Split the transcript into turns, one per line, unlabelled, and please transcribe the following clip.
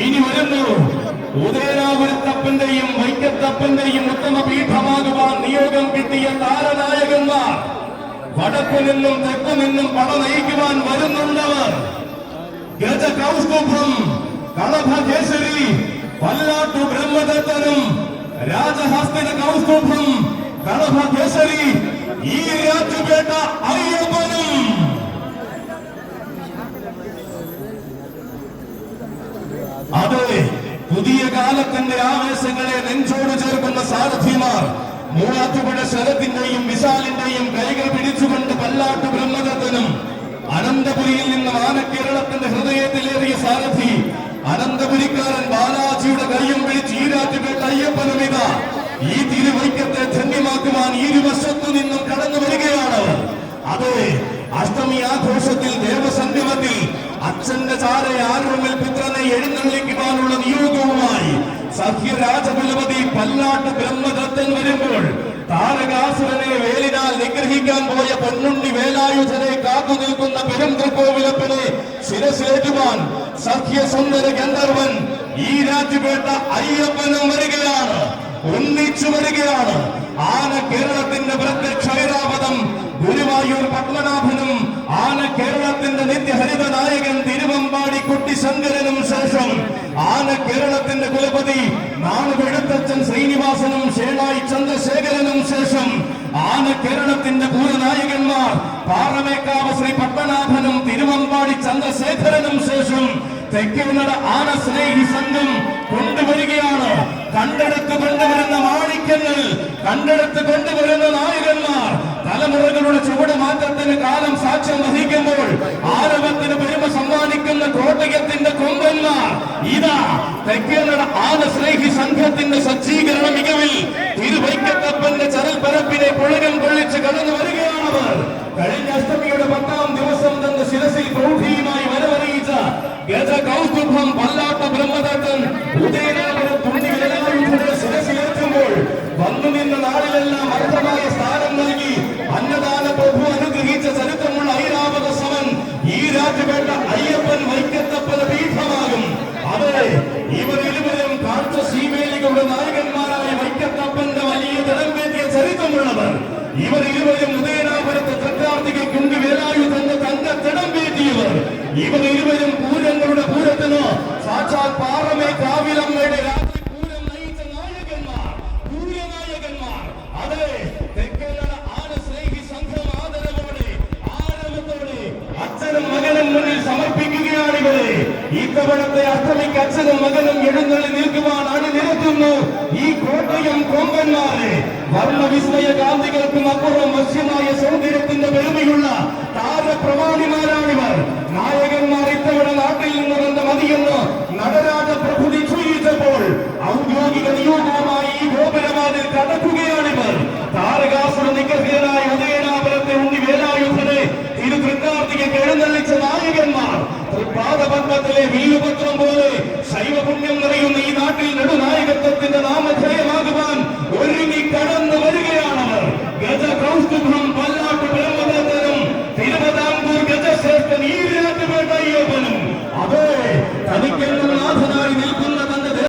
ഇനി വരുന്നു. ഉദയനാപുരത്തപ്പന്റെയും വൈക്കത്തപ്പന്റെയും ഉത്തമ പീഠമാകുവാൻ നിയോഗം കിട്ടിയ താരനായകന്മാർ. വടക്കു നിന്നും തെക്കു നിന്നും പട നയിക്കുവാൻ വരുന്നുണ്ടവർ ഗജ കൗസ്തുഭം കളഭകേസരി പല്ലാട്ടു ബ്രഹ്മദത്തനും രാജഹസ്തിന കൗസ്തുഭം കളഭകേസരി ഈ രാജ്യപേട്ട അയ്യപ്പനും. അതെ പുതിയ കാലത്തിന്റെ ആവേശങ്ങളെ നെഞ്ചോട് ചേർക്കുന്ന സാരഥിമാർ മൂവാറ്റുപുഴ ശരത്തിന്റെയും വിശാലിന്റെയും കൈകൾ പിടിച്ചുകൊണ്ട് പല്ലാട്ട് ബ്രഹ്മദത്തനും അനന്തപുരിയിൽ നിന്ന് ആനക്കേരളത്തിന്റെ ഹൃദയത്തിലേറിയ സാരഥി അനന്തപുരിക്കാരൻ ബാലാജിയുടെ കയ്യും പിടിച്ച് ഈരാറ്റുപേട്ട അയ്യപ്പനുമിത ഈ തിരുവൈക്കത്തെ ധന്യമാക്കുവാൻ ഇരുവശത്തു നിന്നും കടന്നു വരികയാണ്. അതെ അഷ്ടമി ആഘോഷത്തിൽ ദേവസംഗമത്തിൽ ചാരെ ആരുമിൽ പുത്രനെ എഴുന്നള്ളിക്കുവാനുള്ള നിയോഗവുമായി സഹ്യരാജകുലപതി പല്ലാട്ട് ബ്രഹ്മദത്തൻ വരുമ്പോൾ താരകാസുരനെ വേലിനാൽ നിഗ്രഹിക്കാൻ പോയ പൊന്നുണ്ണി വേലായുധനെ കാത്തു നിൽക്കുന്ന പെരുന്തൃക്കോവിലപ്പനെ ശിരസിലേറ്റുവാൻ സഖ്യസുന്ദര ഗന്ധർവൻ ഈ രാജ്യപേട്ട അയ്യപ്പനും വരികയാണ് ഒന്നിച്ചു വരികയാണ്. ആന കേരളത്തിന്റെ പ്രത്യക്ഷ ഐരാവതം ഗുരുവായൂർ പത്മനാഭനും ആന കേരളത്തിന്റെ നിത്യഹരിത നായകൻ തിരുവമ്പാടി കുട്ടി ശങ്കരനും ശേഷം ആന കേരളത്തിന്റെ കുലപതി നാണുവെഴുത്തച്ഛൻ ശ്രീനിവാസനും ഷേണായി ചന്ദ്രശേഖരനും ശേഷം ആന കേരളത്തിന്റെ ഭൂരനായകന്മാർ പാറമേക്കാവ് ശ്രീ പത്മനാഭനും തിരുവമ്പാടി ചന്ദ്രശേഖരനും ശേഷം തെക്കേനട ആന സ്നേഹി സംഘം കൊണ്ടുവരികയാണ്. കണ്ടെടുത്ത് കൊണ്ടുവരുന്ന മാണിക്യങ്ങൾ കണ്ടെടുത്ത് കൊണ്ടുവരുന്ന നായകന്മാർ തലമുറകളുടെ ചുവട് മാറ്റത്തിന് കാലം സാക്ഷ്യം വഹിക്കുമ്പോൾ ആരവത്തിന് പെരുമ സമ്മാനിക്കുന്ന കോട്ടയത്തിന്റെ കൊമ്പന്മാർ. ഇതാ തെക്കേനട ആന സ്നേഹി സംഘത്തിന്റെ സജ്ജീകരണ മികവിൽ തിരുവൈക്കത്തപ്പന്റെ ചരൽ പരപ്പിനെ പുഴകം കൊള്ളിച്ച് കടന്നു വരികയാണവർ കഴിഞ്ഞ അഷ്ടമിയുടെ പത്താം ദിവസം തന്റെ ശിരസിൽ പ്രൗഢിയുമായി വരവറിയിച്ച ഗജ കൗസ്തുഭം ചരിത്രമുള്ളവർ ഇവർ ഇരുവരും ഉദയനാപുരത്തെ വേലായു വേലായുധന്റെ തങ്ക തടം വീട്ടിയവർ ഇവർ ഇരുവരും പൂരങ്ങളുടെ പൂരത്തിന് സാക്ഷാൽ പാറമേ കാവിലമ്മയുടെ രാത്രി പൂരം നയിച്ച നായകന്മാർ പൂരനായകന്മാർ അതെ തെക്കേനട ആന സ്നേഹി സംഘം ആദരവോടെ ആരവത്തോടെ അച്ഛനും മകനും മുന്നിൽ സമർപ്പിക്കുകയാണ് ഇവരെ. ഇത്തവണത്തെ അഷ്ടമിക്ക് അച്ഛനും മകനും എഴുന്നള്ളി നിൽക്കുവാൻ അണിനിരത്തുന്നു. ഈ കോട്ടയം കൊമ്പന്മാരെ വർണവിസ്മയ കാന്തികൾക്കും അപ്പുറം വശ്യമായ സൗന്ദര്യത്തിന്റെ പെരുമയുള്ള താരപ്രമാണിമാരാണിവർ. നായകന്മാർ ഇത്തവണ നാട്ടിൽ നിന്ന് വന്ന മതിയെന്ന് നടരാജ പ്രഭു നിശ്ചയിച്ചപ്പോൾ ഔദ്യോഗിക നിയോഗവുമായി ഈ ഗോപുരവാതിൽ കടക്കുകയാണിവർ. താരകാസുര നിഗ്രഹനായ ഉദയനാപുരത്തെ ഉണ്ണി വേലായുധനെ തിരു തൃക്കാർത്തികയ്ക്ക് എഴുന്നള്ളിച്ച നായകന്മാർ. പാദപത്മത്തിലെ വീലുപത്രം പോലെ ശൈവപുണ്യം നിറയുന്ന ഈ നാട്ടിൽ നെടുനായകത്വത്തിന്റെ